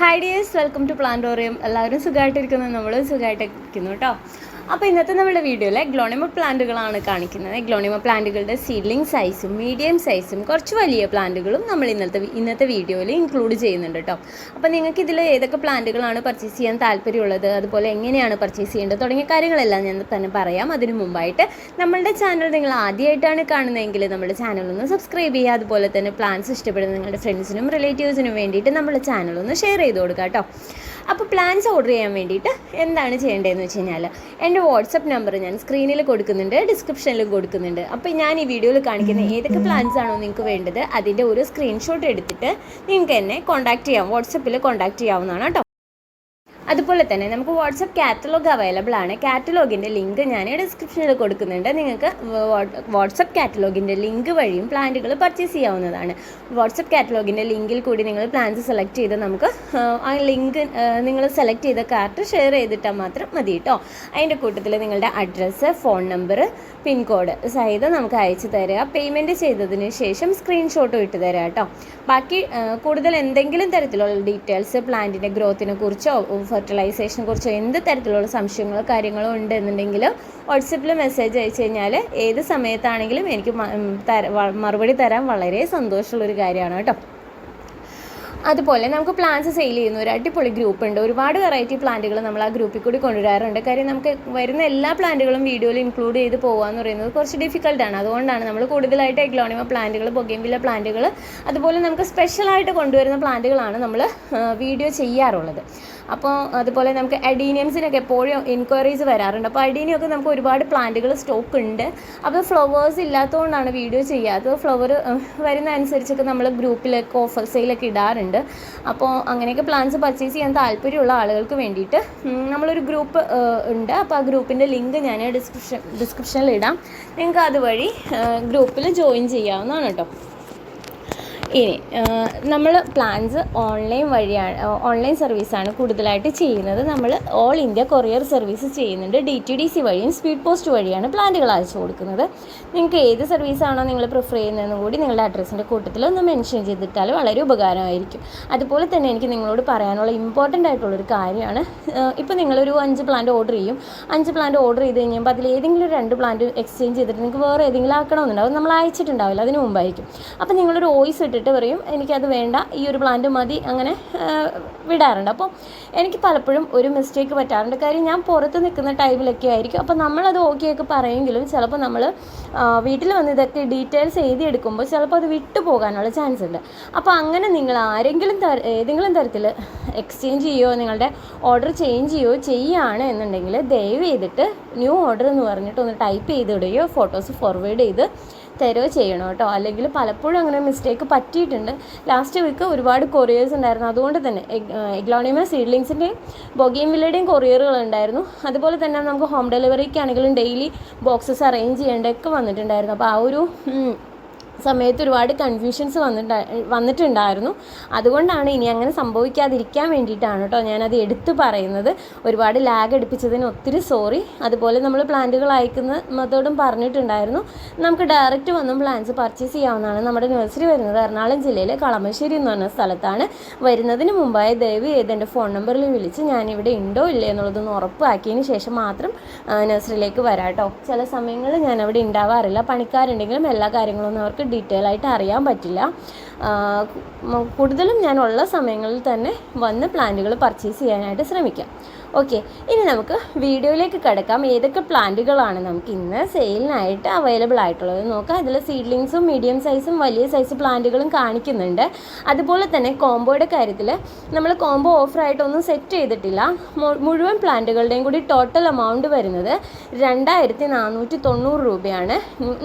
Hi welcome to പ്ലാന്റോറിയം എല്ലാവരും സുഖമായിട്ടിരിക്കുന്നു നമ്മൾ സുഖമായിട്ടിരിക്കുന്നു കേട്ടോ. അപ്പോൾ ഇന്നത്തെ നമ്മുടെ വീഡിയോയിലെ ഗ്ലോണിമ പ്ലാന്റുകളാണ് കാണിക്കുന്നത്. ഗ്ലോണിമ പ്ലാന്റുകളുടെ സീഡ്ലിംഗ് സൈസും മീഡിയം സൈസും കുറച്ച് വലിയ പ്ലാന്റുകളും നമ്മൾ ഇന്നത്തെ ഇന്നത്തെ വീഡിയോയിൽ ഇൻക്ലൂഡ് ചെയ്യുന്നുണ്ട് കേട്ടോ അപ്പോൾ നിങ്ങൾക്ക് ഇതിൽ ഏതൊക്കെ പ്ലാന്റുകളാണ് പർച്ചേസ് ചെയ്യാൻ താല്പര്യമുള്ളത് അതുപോലെ എങ്ങനെയാണ് പർച്ചേസ് ചെയ്യേണ്ടത് തുടങ്ങിയ കാര്യങ്ങളെല്ലാം ഞാൻ തന്നെ പറയാം. അതിനു മുമ്പായിട്ട് നമ്മളുടെ ചാനൽ നിങ്ങൾ ആദ്യമായിട്ടാണ് കാണുന്നതെങ്കിൽ നമ്മുടെ ചാനൽ ഒന്ന് സബ്സ്ക്രൈബ് ചെയ്യുക. അതുപോലെ തന്നെ പ്ലാൻസ് ഇഷ്ടപ്പെടുന്ന നിങ്ങളുടെ ഫ്രണ്ട്സിനും റിലേറ്റീവ്സിനും വേണ്ടിയിട്ട് നമ്മുടെ ചാനൽ ഒന്ന് ഷെയർ ചെയ്ത് കൊടുക്കുക കേട്ടോ അപ്പോൾ പ്ലാൻസ് ഓർഡർ ചെയ്യാൻ വേണ്ടിയിട്ട് എന്താണ് ചെയ്യേണ്ടതെന്ന് വെച്ച് കഴിഞ്ഞാൽ എന്റെ വാട്സപ്പ് നമ്പർ ഞാൻ സ്ക്രീനിൽ കൊടുക്കുന്നുണ്ട് ഡിസ്ക്രിപ്ഷനിലും കൊടുക്കുന്നുണ്ട്. അപ്പോൾ ഞാൻ ഈ വീഡിയോയിൽ കാണിക്കുന്ന ഏതൊക്കെ പ്ലാൻസ് ആണോ നിങ്ങൾക്ക് വേണ്ടത് അതിന്റെ ഒരു സ്ക്രീൻഷോട്ട് എടുത്തിട്ട് നിങ്ങൾക്ക് എന്നെ കോൺടാക്ട് ചെയ്യാം വാട്സപ്പിൽ കോൺടാക്ട് ചെയ്യാവുന്നതാണ് കേട്ടോ. അതുപോലെ തന്നെ നമുക്ക് വാട്സപ്പ് കാറ്റലോഗ് അവൈലബിൾ ആണ്. കാറ്റലോഗിന്റെ ലിങ്ക് ഞാൻ ഡിസ്ക്രിപ്ഷനിൽ കൊടുക്കുന്നുണ്ട്. നിങ്ങൾക്ക് വാട്സപ്പ് കാറ്റലോഗിന്റെ ലിങ്ക് വഴിയും പ്ലാന്റുകൾ പർച്ചേസ് ചെയ്യാവുന്നതാണ്. വാട്സപ്പ് കാറ്റലോഗിന്റെ ലിങ്കിൽ കൂടി നിങ്ങൾ പ്ലാൻസ് സെലക്ട് ചെയ്ത് നമുക്ക് ആ, ലിങ്ക് നിങ്ങൾ സെലക്ട് ചെയ്ത കാർട്ട് ഷെയർ ചെയ്തിട്ടാൽ മാത്രം മതി കേട്ടോ അതിന്റെ കൂട്ടത്തിൽ നിങ്ങളുടെ അഡ്രസ്സ് ഫോൺ നമ്പർ പിൻകോഡ് സഹിതം നമുക്ക് അയച്ചു തരിക പേയ്മെന്റ് ചെയ്തതിന് ശേഷം സ്ക്രീൻഷോട്ടും ഇട്ട് തരാം കേട്ടോ ബാക്കി കൂടുതൽ എന്തെങ്കിലും തരത്തിലുള്ള ഡീറ്റെയിൽസ് പ്ലാന്റിന്റെ ഗ്രോത്തിനെ കുറിച്ചോ ഫെർട്ടിലൈസേഷനെ കുറിച്ചോ എന്ത് തരത്തിലുള്ള സംശയങ്ങളോ കാര്യങ്ങളോ ഉണ്ടെന്നുണ്ടെങ്കിൽ വാട്സപ്പിൽ മെസ്സേജ് അയച്ചു കഴിഞ്ഞാൽ ഏത് സമയത്താണെങ്കിലും എനിക്ക് മറുപടി തരാൻ വളരെ സന്തോഷമുള്ളൊരു കാര്യമാണ് കേട്ടോ. അതുപോലെ നമുക്ക് പ്ലാന്റ്സ് സെയിൽ ചെയ്യുന്ന. ഒരു അടിപൊളി ഗ്രൂപ്പ് ഉണ്ട്. ഒരുപാട് വെറൈറ്റി പ്ലാന്റുകൾ നമ്മൾ ആ ഗ്രൂപ്പിൽ കൂടി കൊണ്ടുവരാറുണ്ട്. കാര്യം നമുക്ക് വരുന്ന എല്ലാ പ്ലാന്റുകളും വീഡിയോയിൽ ഇൻക്ലൂഡ് ചെയ്ത് പോകുക എന്ന് പറയുന്നത് കുറച്ച് ഡിഫിക്കൽട്ടാണ് അതുകൊണ്ടാണ് നമ്മൾ കൂടുതലായിട്ട് എഗ്ലോണിമ പ്ലാന്റുകൾ ബൊഗേമ്പില പ്ലാന്റുകൾ അതുപോലെ നമുക്ക് സ്പെഷ്യലായിട്ട് കൊണ്ടുവരുന്ന പ്ലാന്റുകളാണ് നമ്മൾ വീഡിയോ ചെയ്യാറുള്ളത്. അപ്പോൾ അതുപോലെ നമുക്ക് അഡീനിയംസിനൊക്കെ എപ്പോഴും എൻക്വയറീസ് വരാറുണ്ട്. അപ്പോൾ അഡീനിയൊക്കെ നമുക്ക് ഒരുപാട് പ്ലാന്റുകൾ സ്റ്റോക്ക് ഉണ്ട്. അപ്പോൾ ഫ്ലവേഴ്സ് ഇല്ലാത്തതുകൊണ്ടാണ് വീഡിയോ ചെയ്യാത്തത്. ഫ്ലവർ വരുന്ന അനുസരിച്ചൊക്കെ നമ്മൾ ഗ്രൂപ്പിലൊക്കെ ഓഫർ സെയിലൊക്കെ ഇടാറുണ്ട്. അപ്പോൾ അങ്ങനെയൊക്കെ പ്ലാന്റ്സ് പർച്ചേസ് ചെയ്യാൻ താല്പര്യമുള്ള ആളുകൾക്ക് വേണ്ടിയിട്ട് നമ്മളൊരു ഗ്രൂപ്പ് ഉണ്ട്. അപ്പോൾ ആ ഗ്രൂപ്പിന്റെ ലിങ്ക് ഞാൻ ഡിസ്ക്രിപ്ഷൻ ഡിസ്ക്രിപ്ഷനിൽ ഇടാം. നിങ്ങൾക്ക് അതുവഴി ഗ്രൂപ്പിൽ ജോയിൻ ചെയ്യാവുന്നതാണ് കേട്ടോ. ഇനി നമ്മൾ പ്ലാൻസ് ഓൺലൈൻ വഴിയാണ് ഓൺലൈൻ സർവീസാണ് കൂടുതലായിട്ട് ചെയ്യുന്നത്. നമ്മൾ ഓൾ ഇന്ത്യ കൊറിയർ സർവീസ് ചെയ്യുന്നുണ്ട്. ഡി ടി ഡി സി വഴിയും സ്പീഡ് പോസ്റ്റ് വഴിയാണ് പ്ലാന്റുകൾ അയച്ചു കൊടുക്കുന്നത്. നിങ്ങൾക്ക് ഏത് സർവീസാണോ നിങ്ങൾ പ്രിഫർ ചെയ്യുന്നതെന്ന് കൂടി നിങ്ങളുടെ അഡ്രസ്സിന്റെ കൂട്ടത്തിൽ ഒന്ന് മെൻഷൻ ചെയ്തിട്ടാൽ വളരെ ഉപകാരമായിരിക്കും. അതുപോലെ തന്നെ എനിക്ക് നിങ്ങളോട് പറയാനുള്ള ഇമ്പോർട്ടന്റ് ആയിട്ടുള്ളൊരു കാര്യമാണ് ഇപ്പോൾ നിങ്ങളൊരു അഞ്ച് പ്ലാന്റ് ഓർഡർ ചെയ്യും. അഞ്ച് പ്ലാന്റ് ഓർഡർ ചെയ്ത് കഴിയുമ്പോൾ അതിൽ ഏതെങ്കിലും രണ്ട് പ്ലാന്റ് എക്സ്ചേഞ്ച് ചെയ്തിട്ട് നിങ്ങൾക്ക് വേറെ ഏതെങ്കിലും ആക്കണമെന്നുണ്ടാവും. നമ്മൾ അയച്ചിട്ടുണ്ടാവില്ല അതിന് മുമ്പായിരിക്കും. അപ്പോൾ നിങ്ങളൊരു വോയിസ് ഇട്ടിട്ട് പറയും എനിക്കത് വേണ്ട ഈ ഒരു പ്ലാന്റ് മതി അങ്ങനെ വിടാറുണ്ട്. അപ്പോൾ എനിക്ക് പലപ്പോഴും ഒരു മിസ്റ്റേക്ക് പറ്റാറുണ്ട്. കാര്യം ഞാൻ പുറത്ത് നിൽക്കുന്ന ടൈമിലൊക്കെ ആയിരിക്കും. അപ്പോൾ നമ്മളത് ഓക്കെ ഒക്കെ പറയുമെങ്കിലും ചിലപ്പോൾ നമ്മൾ വീട്ടിൽ വന്ന് ഇതൊക്കെ ഡീറ്റെയിൽസ് എഴുതിയെടുക്കുമ്പോൾ ചിലപ്പോൾ അത് വിട്ടു പോകാനുള്ള ചാൻസ് ഉണ്ട്. അപ്പോൾ അങ്ങനെ നിങ്ങൾ ആരെങ്കിലും തര ഏതെങ്കിലും തരത്തിൽ എക്സ്ചേഞ്ച് ചെയ്യുമോ നിങ്ങളുടെ ഓർഡർ ചേഞ്ച് ചെയ്യുമോ ചെയ്യുകയാണ് എന്നുണ്ടെങ്കിൽ ദയവ് ചെയ്തിട്ട് ന്യൂ ഓർഡർ എന്ന് പറഞ്ഞിട്ട് ഒന്ന് ടൈപ്പ് ചെയ്തിടുകയോ ഫോട്ടോസ് ഫോർവേഡ് ചെയ്ത് തരുകയോ ചെയ്യണം കേട്ടോ? അല്ലെങ്കിൽ പലപ്പോഴും അങ്ങനെ മിസ്റ്റേക്ക് പറ്റിയിട്ടുണ്ട്. ലാസ്റ്റ് വീക്ക് ഒരുപാട് കൊറിയേഴ്സ് ഉണ്ടായിരുന്നു. അതുകൊണ്ട് തന്നെ എഗ്ലോണിമ സീഡ്ലിങ്സിന്റെയും ബൊഗീം വില്ലയുടെയും കൊറിയറുകൾ ഉണ്ടായിരുന്നു. അതുപോലെ തന്നെ നമുക്ക് ഹോം ഡെലിവറിക്കാണെങ്കിലും ഡെയിലി ബോക്സസ് അറേഞ്ച് ചെയ്യേണ്ടതൊക്കെ വന്നിട്ടുണ്ടായിരുന്നു. അപ്പോൾ ആ ഒരു സമയത്ത് ഒരുപാട് കൺഫ്യൂഷൻസ് വന്നിട്ട് വന്നിട്ടുണ്ടായിരുന്നു. അതുകൊണ്ടാണ് ഇനി അങ്ങനെ സംഭവിക്കാതിരിക്കാൻ വേണ്ടിയിട്ടാണ് കേട്ടോ ഞാനത് എടുത്തു പറയുന്നത്. ഒരുപാട് ലാഗ് അടുപ്പിച്ചതിന് ഒത്തിരി സോറി അതുപോലെ നമ്മൾ പ്ലാന്റുകൾ അയക്കുന്നതോടും പറഞ്ഞിട്ടുണ്ടായിരുന്നു. നമുക്ക് ഡയറക്റ്റ് വന്നും പ്ലാന്റ്സ് പർച്ചേസ് ചെയ്യാവുന്നതാണ്. നമ്മുടെ നഴ്സറി വരുന്നത് എറണാകുളം ജില്ലയിലെ കളമശ്ശേരി എന്ന് പറഞ്ഞ സ്ഥലത്താണ്. വരുന്നതിന് മുമ്പായി ദയവ് ചെയ്ത് എന്റെ ഫോൺ നമ്പറിൽ വിളിച്ച് ഞാനിവിടെ ഉണ്ടോ ഇല്ലേ എന്നുള്ളതൊന്ന് ഉറപ്പാക്കിയതിന് ശേഷം മാത്രം നഴ്സറിയിലേക്ക് വരാം കേട്ടോ ചില സമയങ്ങളിൽ ഞാൻ അവിടെ ഉണ്ടാവാറില്ല. പണിക്കാരുണ്ടെങ്കിലും എല്ലാ കാര്യങ്ങളൊന്നും അവർക്ക് ഡീറ്റെയിൽ ആയിട്ട് അറിയാൻ പറ്റില്ല. കൂടുതലും ഞാൻ ഉള്ള സമയങ്ങളിൽ തന്നെ വന്ന് പ്ലാന്റുകൾ പർച്ചേസ് ചെയ്യാനായിട്ട് ശ്രമിക്കാം. ഓക്കെ ഇനി നമുക്ക് വീഡിയോയിലേക്ക് കിടക്കാം. ഏതൊക്കെ പ്ലാന്റുകളാണ് നമുക്ക് ഇന്ന് സെയിലിനായിട്ട് അവൈലബിൾ ആയിട്ടുള്ളത് നോക്കാം. ഇതിൽ സീഡ്ലിങ്സും മീഡിയം സൈസും വലിയ സൈസ് പ്ലാന്റുകളും കാണിക്കുന്നുണ്ട്. അതുപോലെ തന്നെ കോംബോയുടെ കാര്യത്തിൽ നമ്മൾ കോംബോ ഓഫറായിട്ടൊന്നും സെറ്റ് ചെയ്തിട്ടില്ല. മുഴുവൻ പ്ലാന്റുകളുടെയും കൂടി ടോട്ടൽ എമൗണ്ട് വരുന്നത് രണ്ടായിരത്തി നാനൂറ്റി തൊണ്ണൂറ് രൂപയാണ്.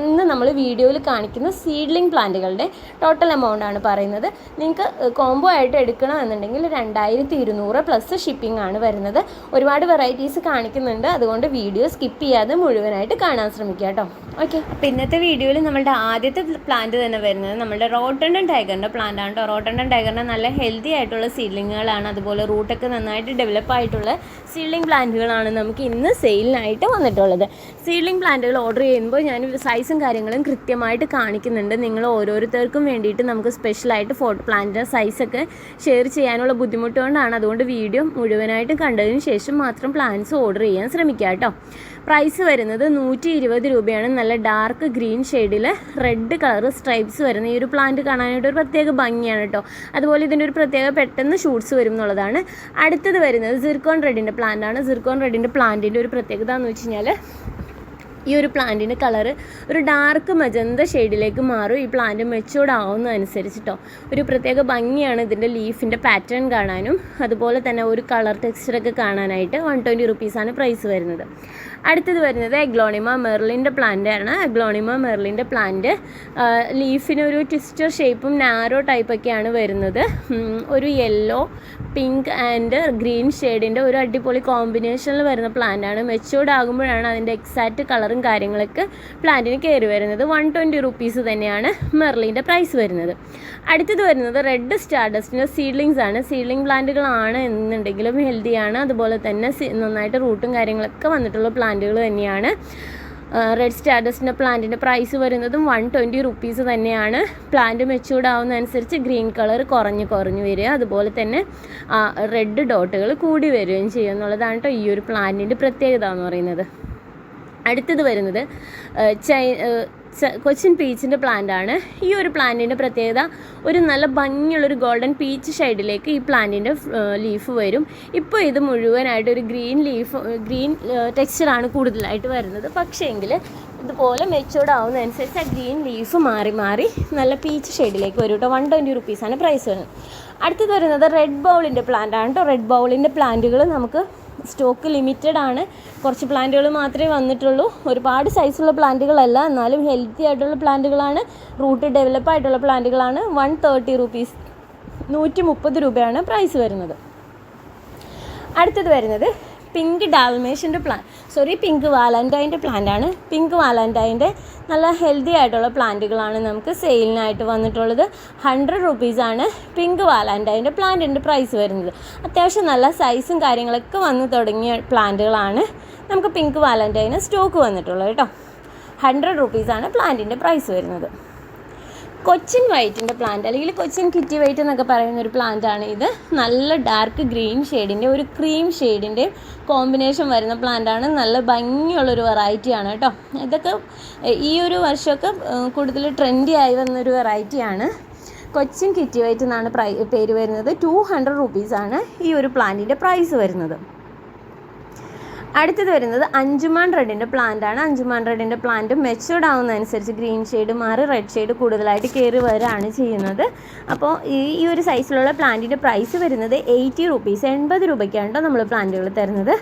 ഇന്ന് നമ്മൾ വീഡിയോയിൽ കാണിക്കുന്ന സീഡ്ലിംഗ് പ്ലാന്റുകളുടെ ടോട്ടൽ എമൗണ്ട് ആണ് പറയുന്നത്. നിങ്ങൾക്ക് കോംബോ ആയിട്ട് എടുക്കണമെന്നുണ്ടെങ്കിൽ രണ്ടായിരത്തി ഇരുന്നൂറ് പ്ലസ് ഷിപ്പിംഗ് ആണ് വരുന്നത്. ഒരുപാട് വെറൈറ്റീസ് കാണിക്കുന്നുണ്ട്. അതുകൊണ്ട് വീഡിയോ സ്കിപ്പ് ചെയ്യാതെ മുഴുവനായിട്ട് കാണാൻ ശ്രമിക്കുക കേട്ടോ. ഓക്കെ അപ്പോൾ ഇന്നത്തെ വീഡിയോയിൽ നമ്മളുടെ ആദ്യത്തെ പ്ലാന്റ് തന്നെ വരുന്നത് നമ്മുടെ റോട്ടണ്ടൻ ടൈഗറിന്റെ പ്ലാന്റ് ആണ് കേട്ടോ. റോട്ടണ്ടൻ ടൈഗറിന്റെ നല്ല ഹെൽത്തി ആയിട്ടുള്ള സീഡ്ലിങ്ങുകളാണ് അതുപോലെ റൂട്ടൊക്കെ നന്നായിട്ട് ഡെവലപ്പ് ആയിട്ടുള്ള സീഡ്ലിംഗ് പ്ലാന്റുകളാണ് നമുക്ക് ഇന്ന് സെയിലിനായിട്ട് വന്നിട്ടുള്ളത്. സീഡ്ലിംഗ് പ്ലാന്റുകൾ ഓർഡർ ചെയ്യുമ്പോൾ ഞാൻ സൈസും കാര്യങ്ങളും കൃത്യമായിട്ട് കാണിക്കുന്നുണ്ട്. നിങ്ങൾ ഓരോരുത്തർക്കും വേണ്ടിയിട്ട് നമുക്ക് സ്പെഷ്യലായിട്ട് ഫോട്ടോ പ്ലാന്റിന്റെ സൈസൊക്കെ ഷെയർ ചെയ്യാനുള്ള ബുദ്ധിമുട്ട് കൊണ്ടാണ്. അതുകൊണ്ട് വീഡിയോ മുഴുവനായിട്ട് കണ്ടതിന് ശേഷം മാത്രം പ്ലാന്റ്സ് ഓർഡർ ചെയ്യാൻ ശ്രമിക്കുക കേട്ടോ. പ്രൈസ് വരുന്നത് നൂറ്റി ഇരുപത് രൂപയാണ്. നല്ല ഡാർക്ക് ഗ്രീൻ ഷെയ്ഡിൽ റെഡ് കളർ സ്ട്രൈപ്സ് വരുന്ന ഈ ഒരു പ്ലാന്റ് കാണാനായിട്ട് ഒരു പ്രത്യേക ഭംഗിയാണ് കേട്ടോ. അതുപോലെ ഇതിന്റെ ഒരു പ്രത്യേക പെട്ടെന്ന് ഷൂട്ട്സ് വരും എന്നുള്ളതാണ്. അടുത്തത് വരുന്നത് സിർക്കോൺ റെഡിന്റെ പ്ലാന്റാണ് സിർക്കോൺ റെഡിന്റെ പ്ലാന്റിന്റെ ഒരു പ്രത്യേകത എന്ന് വെച്ച് കഴിഞ്ഞാൽ ഈ ഒരു പ്ലാന്റിന്റെ കളർ ഒരു ഡാർക്ക് മജന്ത ഷെയ്ഡിലേക്ക് മാറും. ഈ പ്ലാന്റ് മെച്ചൂർഡ് ആവുന്നതനുസരിച്ചിട്ടോ ഒരു പ്രത്യേക ഭംഗിയാണ് ഇതിന്റെ ലീഫിന്റെ പാറ്റേൺ കാണാനും. അതുപോലെ തന്നെ ഒരു കളർ ടെക്സ്ചറൊക്കെ കാണാനായിട്ട് വൺ ട്വന്റി റുപ്പീസാണ് പ്രൈസ് വരുന്നത്. അടുത്തത് വരുന്നത് എഗ്ലോണിമ മെർലിന്റെ പ്ലാന്റ് ആണ്. എഗ്ലോണിമ മെർലിന്റെ പ്ലാന്റ് ലീഫിനൊരു ട്വിസ്റ്റർ ഷേപ്പും നാരോ ടൈപ്പൊക്കെയാണ് വരുന്നത്. ഒരു യെല്ലോ പിങ്ക് ആൻഡ് ഗ്രീൻ ഷെയ്ഡിന്റെ ഒരു അടിപൊളി കോമ്പിനേഷനിൽ വരുന്ന പ്ലാന്റ് ആണ് മെച്ചൂർഡ് ആകുമ്പോഴാണ് അതിന്റെ എക്സാക്റ്റ് കളറും കാര്യങ്ങളൊക്കെ പ്ലാന്റിന് കയറി വരുന്നത്. വൺ ട്വന്റി റുപ്പീസ് തന്നെയാണ് മെർലിന്റെ പ്രൈസ് വരുന്നത്. അടുത്തത് വരുന്നത് റെഡ് സ്റ്റാർഡസ്റ്റിന്റെ സീഡ്ലിങ്സ് ആണ്. സീഡ്ലിംഗ് പ്ലാന്റുകളാണ് എന്നുണ്ടെങ്കിലും ഹെൽത്തിയാണ് അതുപോലെ തന്നെ നന്നായിട്ട് റൂട്ടും കാര്യങ്ങളൊക്കെ വന്നിട്ടുള്ള പ്ലാന്റുകൾ തന്നെയാണ്. റെഡ് സ്റ്റാറ്റസിന്റെ പ്ലാന്റിന്റെ പ്രൈസ് വരുന്നതും വൺ ട്വന്റി റുപ്പീസ് തന്നെയാണ്. പ്ലാന്റ് മെച്ചൂർഡ് ആവുന്നതനുസരിച്ച് ഗ്രീൻ കളർ കുറഞ്ഞ് കുറഞ്ഞ് വരിക. അതുപോലെ തന്നെ റെഡ് ഡോട്ടുകൾ കൂടി വരികയും ചെയ്യും എന്നുള്ളതാണ് കേട്ടോ ഈ ഒരു പ്ലാന്റിന്റെ പ്രത്യേകത എന്ന് പറയുന്നത്. അടുത്തത് വരുന്നത് ചൈ കൊച്ചിൻ പീച്ചിന്റെ ആണ്. ഈ ഒരു പ്ലാന്റിന്റെ പ്രത്യേകത ഒരു നല്ല ഭംഗിയുള്ളൊരു ഗോൾഡൻ പീച്ച് ഷെയ്ഡിലേക്ക് ഈ പ്ലാന്റിന്റെ ലീഫ് വരും. ഇപ്പോൾ ഇത് മുഴുവനായിട്ട് ഒരു ഗ്രീൻ ലീഫ് ഗ്രീൻ ടെക്സ്ചറാണ് കൂടുതലായിട്ട് വരുന്നത്. പക്ഷേ എങ്കിൽ ഇതുപോലെ മെച്ചൂർഡ് ആവുന്നതനുസരിച്ച് ആ ഗ്രീൻ ലീഫ് മാറി മാറി നല്ല പീച്ച് ഷെയ്ഡിലേക്ക് വരും കേട്ടോ വൺ ട്വന്റി റുപ്പീസാണ് പ്രൈസ് വരുന്നത്. അടുത്തത് വരുന്നത് റെഡ് ബൗളിന്റെ പ്ലാന്റ് ആണ് കേട്ടോ റെഡ് ബൗളിന്റെ പ്ലാന്റുകൾ നമുക്ക് സ്റ്റോക്ക് ലിമിറ്റഡ് ആണ്. കുറച്ച് പ്ലാന്റുകൾ മാത്രമേ വന്നിട്ടുള്ളൂ. ഒരുപാട് സൈസുള്ള പ്ലാന്റുകളല്ല. എന്നാലും ഹെൽത്തി ആയിട്ടുള്ള പ്ലാന്റുകളാണ്. റൂട്ട് ഡെവലപ്പ് ആയിട്ടുള്ള പ്ലാന്റുകളാണ്. One thirty rupees. നൂറ്റി മുപ്പത് രൂപയാണ് പ്രൈസ് വരുന്നത്. അടുത്തത് വരുന്നത് പിങ്ക് ഡാൽമേഷിന്റെ പ്ലാൻ സോറി പിങ്ക് വാലന്റൈന്റെ പ്ലാന്റ് ആണ്. പിങ്ക് വാലന്റൈന്റെ നല്ല ഹെൽത്തി ആയിട്ടുള്ള പ്ലാന്റുകളാണ് നമുക്ക് സെയിലിനായിട്ട് വന്നിട്ടുള്ളത്. ഹൺഡ്രഡ് റുപ്പീസാണ് പിങ്ക് വാലന്റൈന്റെ പ്ലാന്റിന്റെ പ്രൈസ് വരുന്നത്. അത്യാവശ്യം നല്ല സൈസും കാര്യങ്ങളൊക്കെ വന്ന് തുടങ്ങിയ പ്ലാന്റുകളാണ് നമുക്ക് പിങ്ക് വാലന്റൈന് സ്റ്റോക്ക് വന്നിട്ടുള്ളത് കേട്ടോ. ഹൺഡ്രഡ് റുപ്പീസാണ് പ്ലാന്റിന്റെ പ്രൈസ് വരുന്നത്. കൊച്ചിൻ വൈറ്റിന്റെ പ്ലാന്റ് അല്ലെങ്കിൽ കൊച്ചിൻ കിറ്റി വൈറ്റ് എന്നൊക്കെ പറയുന്ന ഒരു പ്ലാന്റ് ആണ് ഇത്. നല്ല ഡാർക്ക് ഗ്രീൻ ഷെയ്ഡിന്റെ ഒരു ക്രീം ഷെയ്ഡിന്റെ കോമ്പിനേഷൻ വരുന്ന പ്ലാന്റ് ആണ്. നല്ല ഭംഗിയുള്ളൊരു വെറൈറ്റി ആണ് കേട്ടോ. ഇതൊക്കെ ഈ ഒരു വർഷമൊക്കെ കൂടുതൽ ട്രെൻഡി ആയി വന്നൊരു വെറൈറ്റിയാണ് കൊച്ചിൻ കിറ്റി വൈറ്റ് എന്നാണ് പ്രൈ പേര് വരുന്നത്. ടു ഹൺഡ്രഡ് റുപ്പീസാണ് ഈ ഒരു പ്ലാന്റിന്റെ പ്രൈസ് വരുന്നത്. അടുത്തത് വരുന്നത് അഞ്ചുമാൻ റെഡിന്റെ ആണ്. അഞ്ചുമാൻ റെഡിന്റെ പ്ലാന്റ് മെച്ചൂർഡ് ആവുന്നതനുസരിച്ച് ഗ്രീൻ ഷെയ്ഡ് മാറി റെഡ് ഷെയ്ഡ് കൂടുതലായിട്ട് കയറി വരാണ് ചെയ്യുന്നത്. അപ്പോൾ ഈ ഈ ഒരു സൈസിലുള്ള പ്ലാന്റിന്റെ പ്രൈസ് വരുന്നത് എയ്റ്റി റുപ്പീസ് എൺപത് രൂപയ്ക്കാണ് കേട്ടോ നമ്മൾ പ്ലാന്റുകൾ തരുന്നത്.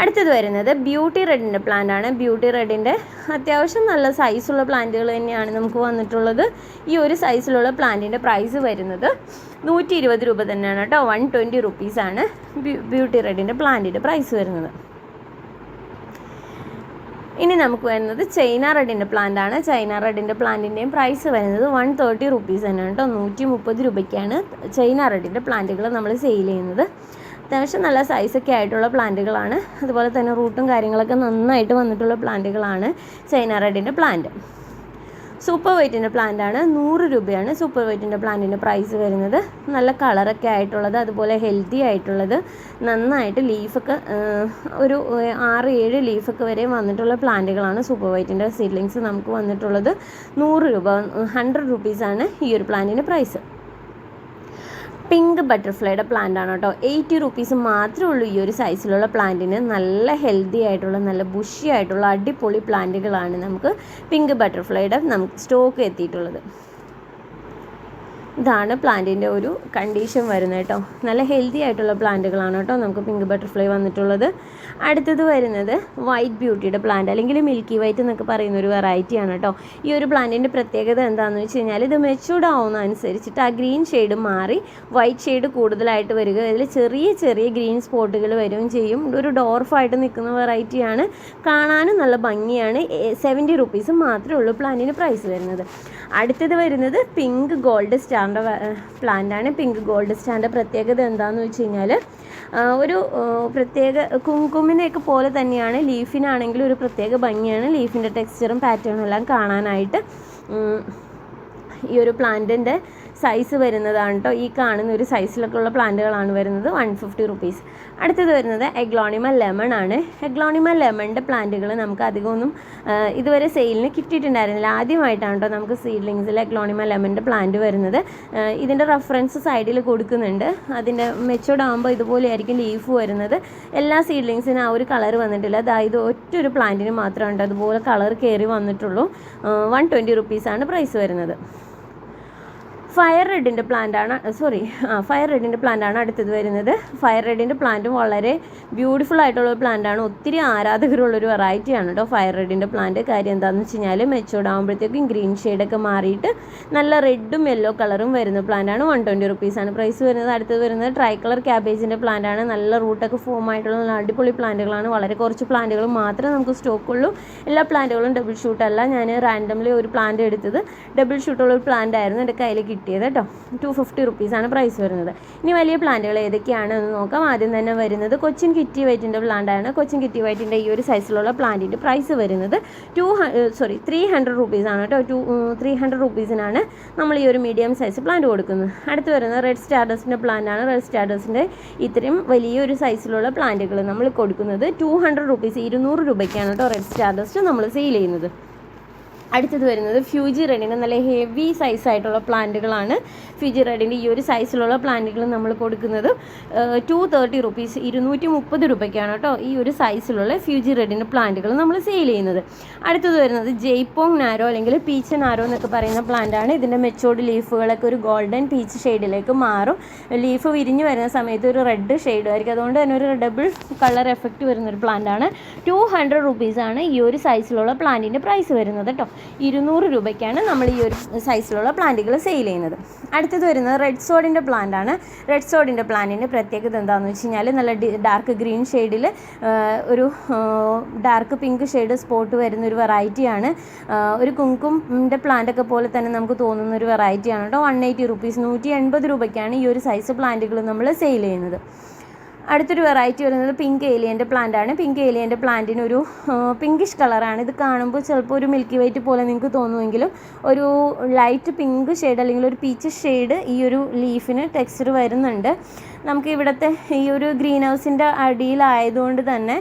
അടുത്തത് വരുന്നത് ബ്യൂട്ടി റെഡിന്റെ പ്ലാന്റാണ് ബ്യൂട്ടി റെഡിന്റെ അത്യാവശ്യം നല്ല സൈസുള്ള പ്ലാന്റുകൾ തന്നെയാണ് നമുക്ക് വന്നിട്ടുള്ളത്. ഈ ഒരു സൈസിലുള്ള പ്ലാന്റിന്റെ പ്രൈസ് വരുന്നത് നൂറ്റി ഇരുപത് രൂപ തന്നെയാണ് കേട്ടോ. വൺ ട്വന്റി റുപ്പീസാണ് ബ്യൂട്ടി റെഡിന്റെ പ്ലാന്റിന്റെ പ്രൈസ് വരുന്നത്. ഇനി നമുക്ക് വരുന്നത് ചൈന റെഡിന്റെ പ്ലാന്റ് ആണ്. ചൈന റെഡിന്റെ പ്ലാന്റിന്റെയും പ്രൈസ് വരുന്നത് വൺ തേർട്ടി റുപ്പീസ് തന്നെയാണ് കേട്ടോ. നൂറ്റി മുപ്പത് രൂപയ്ക്കാണ് ചൈന റെഡിന്റെ പ്ലാന്റുകൾ നമ്മൾ സെയിൽ ചെയ്യുന്നത്. അത്യാവശ്യം നല്ല സൈസൊക്കെ ആയിട്ടുള്ള പ്ലാന്റുകളാണ്. അതുപോലെ തന്നെ റൂട്ടും കാര്യങ്ങളൊക്കെ നന്നായിട്ട് വന്നിട്ടുള്ള പ്ലാന്റുകളാണ് ചൈന റെഡിന്റെ പ്ലാന്റ് സൂപ്പർ വൈറ്റിന്റെ പ്ലാന്റാണ് നൂറ് രൂപയാണ് സൂപ്പർ വൈറ്റിന്റെ പ്ലാന്റിന്റെ പ്രൈസ് വരുന്നത്. നല്ല കളറൊക്കെ ആയിട്ടുള്ളത് അതുപോലെ ഹെൽത്തി ആയിട്ടുള്ളത് നന്നായിട്ട് ലീഫൊക്കെ ഒരു ആറ് ഏഴ് ലീഫൊക്കെ വരെ വന്നിട്ടുള്ള പ്ലാന്റുകളാണ് സൂപ്പർ വൈറ്റിന്റെ സീഡ്ലിങ്സ് നമുക്ക് വന്നിട്ടുള്ളത്. നൂറ് രൂപ ഹൺഡ്രഡ് റുപ്പീസാണ് ഈ ഒരു പ്ലാന്റിന്റെ പ്രൈസ് പിങ്ക് ബട്ടർഫ്ലൈയുടെ പ്ലാന്റ് ആണ് കേട്ടോ. എയ്റ്റി റുപ്പീസ് മാത്രമേ ഉള്ളൂ ഈ ഒരു സൈസിലുള്ള പ്ലാന്റിന് നല്ല ഹെൽത്തി ആയിട്ടുള്ള നല്ല ബുഷി ആയിട്ടുള്ള അടിപൊളി പ്ലാന്റുകളാണ് നമുക്ക് പിങ്ക് ബട്ടർഫ്ലൈയുടെ നമുക്ക് സ്റ്റോക്ക് എത്തിയിട്ടുള്ളത്. ഇതാണ് പ്ലാന്റിന്റെ ഒരു കണ്ടീഷൻ വരുന്നത് കേട്ടോ. നല്ല ഹെൽത്തി ആയിട്ടുള്ള പ്ലാന്റുകളാണ് കേട്ടോ നമുക്ക് പിങ്ക് ബട്ടർഫ്ലൈ വന്നിട്ടുള്ളത്. അടുത്തത് വരുന്നത് വൈറ്റ് ബ്യൂട്ടിയുടെ പ്ലാന്റ് അല്ലെങ്കിൽ മിൽക്കി വൈറ്റ് എന്നൊക്കെ പറയുന്ന ഒരു വെറൈറ്റിയാണ് കേട്ടോ. ഈ ഒരു പ്ലാന്റിന്റെ പ്രത്യേകത എന്താണെന്ന് വെച്ച് കഴിഞ്ഞാൽ ഇത് മെച്ചൂർഡ് ആവുന്ന അനുസരിച്ചിട്ട് ആ ഗ്രീൻ ഷെയ്ഡ് മാറി വൈറ്റ് ഷെയ്ഡ് കൂടുതലായിട്ട് വരിക. ഇതിൽ ചെറിയ ചെറിയ ഗ്രീൻ സ്പോട്ടുകൾ വരികയും ചെയ്യും. ഒരു ഡോർഫായിട്ട് നിൽക്കുന്ന വെറൈറ്റിയാണ് കാണാനും നല്ല ഭംഗിയാണ്. സെവന്റി റുപ്പീസ് മാത്രമേ ഉള്ളൂ പ്ലാന്റിന് പ്രൈസ് വരുന്നത്. അടുത്തത് വരുന്നത് പിങ്ക് ഗോൾഡ് സ്റ്റാറിന്റെ പ്ലാന്റാണ് പിങ്ക് ഗോൾഡ് സ്റ്റാറിന്റെ പ്രത്യേകത എന്താണെന്ന് വെച്ച് കഴിഞ്ഞാൽ ഒരു പ്രത്യേക കുങ്കുമിനെയൊക്കെ പോലെ തന്നെയാണ്. ലീഫിനാണെങ്കിൽ ഒരു പ്രത്യേക ഭംഗിയാണ്. ലീഫിന്റെ ടെക്സ്ചറും പാറ്റേണും എല്ലാം കാണാനായിട്ട് ഈ ഒരു പ്ലാന്റിന്റെ സൈസ് വരുന്നതാണ് കേട്ടോ ഈ കാണുന്ന ഒരു സൈസിലൊക്കെ ഉള്ള പ്ലാന്റുകളാണ് വരുന്നത്. വൺ ഫിഫ്റ്റി റുപ്പീസ് അടുത്തത് വരുന്നത് എഗ്ലോണിമ ലെമൺ ആണ്. എഗ്ലോണിമ ലെമണിന്റെ പ്ലാന്റുകൾ നമുക്ക് അധികമൊന്നും ഇതുവരെ സെയിലിന് കിട്ടിയിട്ടുണ്ടായിരുന്നില്ല. ആദ്യമായിട്ടാണ് കേട്ടോ നമുക്ക് സീഡ്ലിങ്സിൽ എഗ്ലോണിമ ലെമണിന്റെ പ്ലാന്റ് വരുന്നത്. ഇതിന്റെ റെഫറൻസ് സൈഡിൽ കൊടുക്കുന്നുണ്ട്. അതിന്റെ മെച്ചോർഡ് ആകുമ്പോൾ ഇതുപോലെയായിരിക്കും ലീഫ് വരുന്നത്. എല്ലാ സീഡ്ലിങ്സിനും ആ ഒരു കളർ വന്നിട്ടില്ല. അതായത് ഒറ്റ ഒരു പ്ലാന്റിന് മാത്രമേ ഉണ്ട്. അതുപോലെ കളർ കയറി വന്നിട്ടുള്ളൂ. വൺ ട്വന്റി റുപ്പീസാണ് പ്രൈസ് വരുന്നത്. ഫയർ റെഡിന്റെ പ്ലാന്റാണ് സോറി ആ ഫയർ റെഡിന്റെ പ്ലാന്റാണ് അടുത്തത് വരുന്നത്. ഫയർ റെഡിന്റെ പ്ലാന്റും വളരെ ബ്യൂട്ടിഫുൾ ആയിട്ടുള്ള ഒരു പ്ലാന്റാണ് ഒത്തിരി ആരാധകരുള്ളൊരു വെറൈറ്റിയാണ് കേട്ടോ ഫയർ റെഡിന്റെ പ്ലാന്റ് കാര്യം എന്താണെന്ന് വെച്ച് കഴിഞ്ഞാൽ മെച്ചോർഡ് ആകുമ്പോഴത്തേക്കും ഗ്രീൻ ഷെയ്ഡൊക്കെ മാറിയിട്ട് നല്ല റെഡും യെല്ലോ കളറും വരുന്ന പ്ലാന്റാണ് വൺ ട്വന്റി റുപ്പീസാണ് പ്രൈസ് വരുന്നത്. അടുത്തത് വരുന്നത് ട്രൈ കളർ ക്യാബേജിന്റെ പ്ലാന്റാണ് നല്ല റൂട്ടൊക്കെ ഫോം ആയിട്ടുള്ള നല്ല അടിപൊളി പ്ലാന്റുകളാണ് വളരെ കുറച്ച് പ്ലാന്റുകൾ മാത്രമേ നമുക്ക് സ്റ്റോക്കുള്ളൂ എല്ലാ പ്ലാന്റുകളും ഡബിൾ ഷൂട്ടല്ല ഞാൻ റാൻഡംലി ഒരു പ്ലാന്റ് എടുത്തത്. ഡബിൾ ഷൂട്ടുള്ള ഒരു പ്ലാന്റ് ആയിരുന്നു. എന്റെ കയ്യിൽ കിട്ടിയത് കേട്ടോ. ടു ഫിഫ്റ്റി റുപ്പീസാണ് പ്രൈസ് വരുന്നത്. ഇനി വലിയ പ്ലാന്റുകൾ ഏതൊക്കെയാണ് എന്ന് നോക്കാം. ആദ്യം തന്നെ വരുന്നത് കൊച്ചിൻ കിറ്റി വൈറ്റിന്റെ പ്ലാന്റാണ് കൊച്ചിൻ കിറ്റി വൈറ്റിന്റെ ഈ ഒരു സൈസിലുള്ള പ്ലാന്റിന്റെ പ്രൈസ് വരുന്നത് ടു സോറി ത്രീ ഹൺഡ്രഡ് റുപ്പീസാണ് കേട്ടോ. ടു ത്രീ ഹൺഡ്രഡ് റുപ്പീസിനാണ് നമ്മൾ ഈ ഒരു മീഡിയം സൈസ് പ്ലാന്റ് കൊടുക്കുന്നത്. അടുത്ത് വരുന്നത് റെഡ് സ്റ്റാർഡസിന്റെ പ്ലാന്റാണ് റെഡ് സ്റ്റാർഡസിന്റെ ഇത്രയും വലിയൊരു സൈസിലുള്ള പ്ലാന്റുകൾ നമ്മൾ കൊടുക്കുന്നത് ടു ഹൺഡ്രഡ് റുപ്പീസ് ഇരുന്നൂറ് രൂപയ്ക്കാണ് കേട്ടോ റെഡ് സ്റ്റാർഡസ്റ്റ് നമ്മൾ സെയിൽ ചെയ്യുന്നത്. അടുത്തത് വരുന്നത് ഫ്യൂജി റെഡിന്റെ നല്ല ഹെവി സൈസ് ആയിട്ടുള്ള പ്ലാന്റുകളാണ്. ഫ്യൂജി റെഡിന്റെ ഈ ഒരു സൈസിലുള്ള പ്ലാന്റുകൾ നമ്മൾ കൊടുക്കുന്നത്. ടു തേർട്ടി റുപ്പീസ് ഇരുന്നൂറ്റി മുപ്പത് രൂപയ്ക്കാണ് കേട്ടോ ഈ ഒരു സൈസിലുള്ള ഫ്യൂജി റെഡിന്റെ പ്ലാന്റുകൾ നമ്മൾ സെയിൽ ചെയ്യുന്നത്. അടുത്തത് വരുന്നത് ജയ്പോങ് നാരോ അല്ലെങ്കിൽ പീച്ച് നാരോ എന്നൊക്കെ പറയുന്ന പ്ലാന്റാണ് ഇതിന്റെ മെച്ചോർഡ് ലീഫുകളൊക്കെ ഒരു ഗോൾഡൻ പീച്ച് ഷെയ്ഡിലേക്ക് മാറും. ലീഫ് വിരിഞ്ഞ് വരുന്ന സമയത്ത് ഒരു റെഡ് ഷെയ്ഡ് ആയിരിക്കും. അതുകൊണ്ട് തന്നെ ഒരു ഡബിൾ കളർ എഫക്റ്റ് വരുന്നൊരു പ്ലാന്റാണ് ടു ഹൺഡ്രഡ് റുപ്പീസാണ് ഈ ഒരു സൈസിലുള്ള പ്ലാന്റിന്റെ പ്രൈസ് വരുന്നത് കേട്ടോ. ഇരുന്നൂറ് രൂപയ്ക്കാണ് നമ്മൾ ഈ ഒരു സൈസിലുള്ള പ്ലാന്റുകൾ സെയിൽ ചെയ്യുന്നത്. അടുത്തത് വരുന്നത് റെഡ് സോഡിന്റെ പ്ലാന്റ് ആണ്. റെഡ് സോഡിന്റെ പ്ലാന്റിന്റെ പ്രത്യേകത എന്താണെന്ന് വെച്ച് കഴിഞ്ഞാൽ നല്ല ഡാർക്ക് ഗ്രീൻ ഷെയ്ഡിൽ ഒരു ഡാർക്ക് പിങ്ക് ഷെയ്ഡ് സ്പോട്ട് വരുന്ന ഒരു വെറൈറ്റിയാണ് ഒരു കുങ്കുമിന്റെ പ്ലാന്റൊക്കെ പോലെ തന്നെ നമുക്ക് തോന്നുന്ന ഒരു വെറൈറ്റിയാണ് കേട്ടോ വൺ എയ്റ്റി റുപ്പീസ് നൂറ്റി എൺപത് രൂപയ്ക്കാണ് ഈ ഒരു സൈസ് പ്ലാന്റുകൾ നമ്മൾ സെയിൽ ചെയ്യുന്നത്. അടുത്തൊരു വെറൈറ്റി വരുന്നത് പിങ്ക് ഏലിയന്റെ ആണ്. പിങ്ക് ഏലിയന്റെ പ്ലാന്റിന് ഒരു പിങ്കിഷ് കളറാണ് ഇത് കാണുമ്പോൾ ചിലപ്പോൾ ഒരു മിൽക്കി വൈറ്റ് പോലെ നിങ്ങൾക്ക് തോന്നുമെങ്കിലും ഒരു ലൈറ്റ് പിങ്ക് ഷെയ്ഡ് അല്ലെങ്കിൽ ഒരു പീച്ച് ഷെയ്ഡ് ഈ ഒരു ലീഫിന് ടെക്സ്ചർ വരുന്നുണ്ട്. നമുക്ക് ഇവിടുത്തെ ഈ ഒരു ഗ്രീൻ ഹൗസിന്റെ അടിയിലായതുകൊണ്ട് തന്നെ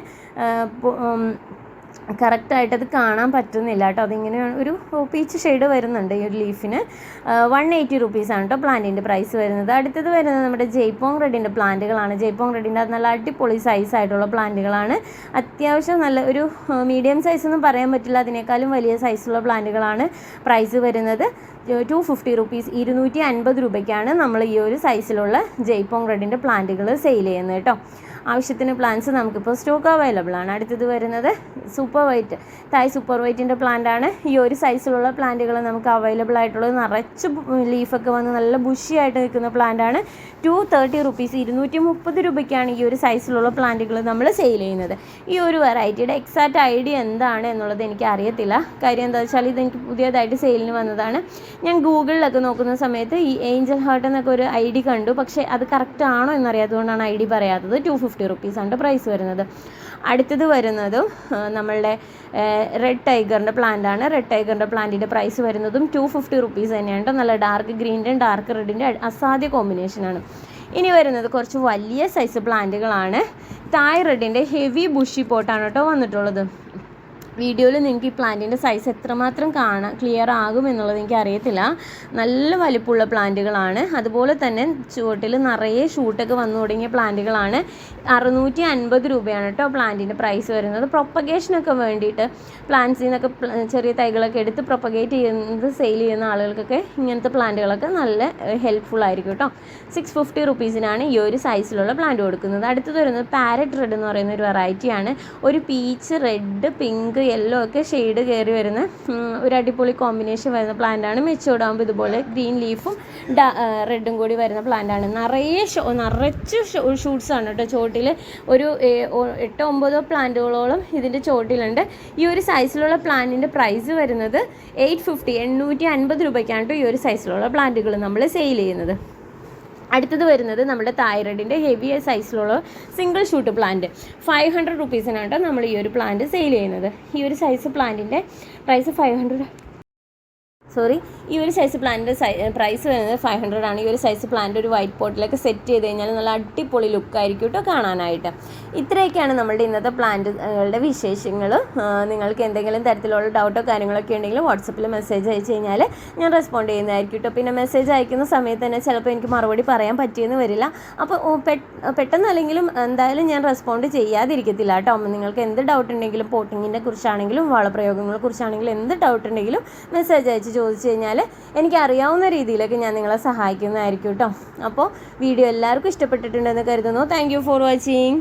കറക്റ്റായിട്ട് അത് കാണാൻ പറ്റുന്നില്ല കേട്ടോ. അതിങ്ങനെ ഒരു പീച്ച് ഷെയ്ഡ് വരുന്നുണ്ട് ഈ ഒരു ലീഫിന്. വൺ എയ്റ്റി റുപ്പീസാണ് കേട്ടോ പ്ലാന്റിന്റെ പ്രൈസ് വരുന്നത്. അടുത്തത് വരുന്നത് നമ്മുടെ ജയ്പോങ് റെഡിന്റെ പ്ലാന്റുകളാണ്. ജയ്പോങ് റെഡിന്റെ അത് നല്ല അടിപൊളി സൈസ് ആയിട്ടുള്ള പ്ലാന്റുകളാണ്. അത്യാവശ്യം നല്ല ഒരു മീഡിയം സൈസ് ഒന്നും പറയാൻ പറ്റില്ല. അതിനേക്കാളും വലിയ സൈസുള്ള പ്ലാന്റുകളാണ് പ്രൈസ് വരുന്നത്. ടു ഫിഫ്റ്റി റുപ്പീസ് ഇരുന്നൂറ്റി അൻപത് രൂപയ്ക്കാണ് നമ്മൾ ഈ ഒരു സൈസിലുള്ള ജയ്പോങ് റെഡിന്റെ പ്ലാന്റുകൾ സെയിൽ ചെയ്യുന്നത് കേട്ടോ. ആവശ്യത്തിന് പ്ലാന്റ്സ് നമുക്കിപ്പോൾ സ്റ്റോക്ക് അവൈലബിൾ ആണ്. അടുത്തത് വരുന്നത് സൂപ്പർ വൈറ്റ് തായ് സൂപ്പർ വൈറ്റിന്റെ ആണ്. ഈ ഒരു സൈസിലുള്ള പ്ലാന്റുകൾ നമുക്ക് അവൈലബിൾ ആയിട്ടുള്ളത് നിറച്ച് ലീഫൊക്കെ വന്ന് നല്ല ബുഷി ആയിട്ട് നിൽക്കുന്ന പ്ലാന്റ് ആണ്. ടു തേർട്ടി റുപ്പീസ് ഇരുന്നൂറ്റി മുപ്പത് രൂപയ്ക്കാണ് ഈ ഒരു സൈസിലുള്ള പ്ലാന്റുകൾ നമ്മൾ സെയിൽ ചെയ്യുന്നത്. ഈ ഒരു വെറൈറ്റിയുടെ എക്സാക്റ്റ് ഐഡിയ എന്താണ് എന്നുള്ളത് എനിക്ക് അറിയത്തില്ല. കാര്യം എന്താ വെച്ചാൽ ഇതെനിക്ക് പുതിയതായിട്ട് സെയിലിന് വന്നതാണ്. ഞാൻ ഗൂഗിളിലൊക്കെ നോക്കുന്ന സമയത്ത് ഈ ഏഞ്ചൽ ഹാർട്ട് എന്നൊക്കെ ഒരു ഐ ഡി കണ്ടു. പക്ഷേ അത് കറക്റ്റ് ആണോ എന്നറിയാത്തതുകൊണ്ടാണ് ഐ ഡി പറയാത്തത്. ടു ഫിഫ്റ്റി റുപ്പീസാണ് പ്രൈസ് വരുന്നത്. അടുത്തത് വരുന്നതും നമ്മളുടെ റെഡ് ടൈഗറിന്റെ പ്ലാന്റ് ആണ്. റെഡ് ടൈഗറിന്റെ പ്ലാന്റിന്റെ പ്രൈസ് വരുന്നതും ടു ഫിഫ്റ്റി റുപ്പീസ് തന്നെയാണ് നല്ല ഡാർക്ക് ഗ്രീന്റെയും ഡാർക്ക് റെഡിന്റെ അസാധ്യ കോമ്പിനേഷനാണ് ഇനി വരുന്നത് കുറച്ച് വലിയ സൈസ് പ്ലാന്റുകളാണ് തായ് റെഡിന്റെ ഹെവി ബുഷി പോട്ടാണ് കേട്ടോ വന്നിട്ടുള്ളത്. വീഡിയോയിൽ നിങ്ങൾക്ക് ഈ പ്ലാന്റിന്റെ സൈസ് എത്രമാത്രം കാണാം ക്ലിയർ ആകും എന്നുള്ളത് എനിക്ക് അറിയത്തില്ല. നല്ല വലിപ്പമുള്ള പ്ലാന്റുകളാണ്. അതുപോലെ തന്നെ ചുവട്ടിൽ നിറയെ ഷൂട്ടൊക്കെ വന്നു തുടങ്ങിയ പ്ലാന്റുകളാണ്. അറുന്നൂറ്റി അൻപത് രൂപയാണ് കേട്ടോ പ്ലാന്റിന്റെ പ്രൈസ് വരുന്നത്. പ്രൊപ്പഗേഷനൊക്കെ വേണ്ടിയിട്ട് പ്ലാന്റ്സിൽ നിന്നൊക്കെ ചെറിയ തൈകളൊക്കെ എടുത്ത് പ്രൊപ്പഗേറ്റ് ചെയ്യുന്നത് സെയിൽ ചെയ്യുന്ന ആളുകൾക്കൊക്കെ ഇങ്ങനത്തെ പ്ലാന്റുകളൊക്കെ നല്ല ഹെൽപ്ഫുൾ ആയിരിക്കും കേട്ടോ. സിക്സ് ഫിഫ്റ്റി റുപ്പീസിനാണ് ഈ ഒരു സൈസിലുള്ള പ്ലാന്റ് കൊടുക്കുന്നത്. അടുത്തത് വരുന്നത് പാരറ്റ് റെഡ് എന്ന് പറയുന്ന ഒരു വെറൈറ്റിയാണ് ഒരു പീച്ച് റെഡ് പിങ്ക് യെല്ലോ ഒക്കെ ഷെയ്ഡ് കയറി വരുന്ന ഒരു അടിപൊളി കോമ്പിനേഷൻ വരുന്ന പ്ലാന്റാണ് മെച്ചൂർഡ് ആകുമ്പോൾ ഇതുപോലെ ഗ്രീൻ ലീഫും റെഡും കൂടി വരുന്ന പ്ലാന്റാണ് നിറയെ ഷോ നിറച്ച് ആണ് കേട്ടോ ചോട്ടിൽ ഒരു എട്ടോ ഒമ്പതോ പ്ലാന്റുകളോളം ഇതിന്റെ ചോട്ടിലുണ്ട്. ഈ ഒരു സൈസിലുള്ള പ്ലാന്റിന്റെ പ്രൈസ് വരുന്നത് എയ്റ്റ് ഫിഫ്റ്റി എണ്ണൂറ്റി അൻപത് രൂപയ്ക്കാണ് കേട്ടോ ഈ ഒരു സൈസിലുള്ള പ്ലാന്റുകൾ നമ്മൾ സെയിൽ ചെയ്യുന്നത്. അടുത്തത് വരുന്നത് നമ്മുടെ തൈറോയിഡിന്റെ ഹെവി സൈസിലുള്ള single shoot plant. Five hundred റുപ്പീസിനാണ് നമ്മൾ ഈ ഒരു പ്ലാന്റ് സെയിൽ ചെയ്യുന്നത്. ഈ ഒരു സൈസ് പ്ലാന്റിന്റെ പ്രൈസ് ഫൈവ് ഹൺഡ്രഡ് സോറി ഈ ഒരു സൈസ് പ്ലാന്റിന്റെ സൈ പ്രൈസ് വരുന്നത് ഫൈവ് ഹൺഡ്രഡ് ആണ്. ഈ ഒരു സൈസ് പ്ലാന്റ് ഒരു വൈറ്റ് പോട്ടിലൊക്കെ സെറ്റ് ചെയ്ത് കഴിഞ്ഞാൽ നല്ല അടിപൊളി ലുക്കായിരിക്കും കേട്ടോ കാണാനായിട്ട്. ഇത്രയൊക്കെയാണ് നമ്മളുടെ ഇന്നത്തെ പ്ലാന്റുകളുടെ വിശേഷങ്ങൾ നിങ്ങൾക്ക് എന്തെങ്കിലും തരത്തിലുള്ള ഡൗട്ടോ കാര്യങ്ങളൊക്കെ ഉണ്ടെങ്കിൽ വാട്സപ്പിൽ മെസ്സേജ് അയച്ചു കഴിഞ്ഞാൽ ഞാൻ റെസ്പോണ്ട് ചെയ്യുന്നതായിരിക്കും കേട്ടോ പിന്നെ മെസ്സേജ് അയക്കുന്ന സമയത്ത് തന്നെ ചിലപ്പോൾ എനിക്ക് മറുപടി പറയാൻ പറ്റിയെന്ന് വരില്ല. അപ്പോൾ പെട്ടെന്ന് അല്ലെങ്കിലും എന്തായാലും ഞാൻ റെസ്പോണ്ട് ചെയ്യാതിരിക്കത്തില്ല കേട്ടോ നിങ്ങൾക്ക് എന്ത് ഡൗട്ട് ഉണ്ടെങ്കിലും പോട്ടിങ്ങിനെ കുറിച്ചാണെങ്കിലും വളപ്രയോഗങ്ങളെ കുറിച്ചാണെങ്കിലും എന്ത് ഡൗട്ട് ഉണ്ടെങ്കിലും മെസ്സേജ് അയച്ച് ചോദിച്ചു കഴിഞ്ഞാൽ എനിക്ക് അറിയാവുന്ന രീതിയിലൊക്കെ ഞാൻ നിങ്ങളെ സഹായിക്കുന്നതായിരിക്കും കേട്ടോ അപ്പോൾ വീഡിയോ എല്ലാവർക്കും ഇഷ്ടപ്പെട്ടിട്ടുണ്ടെന്ന് കരുതുന്നു. Thank for watching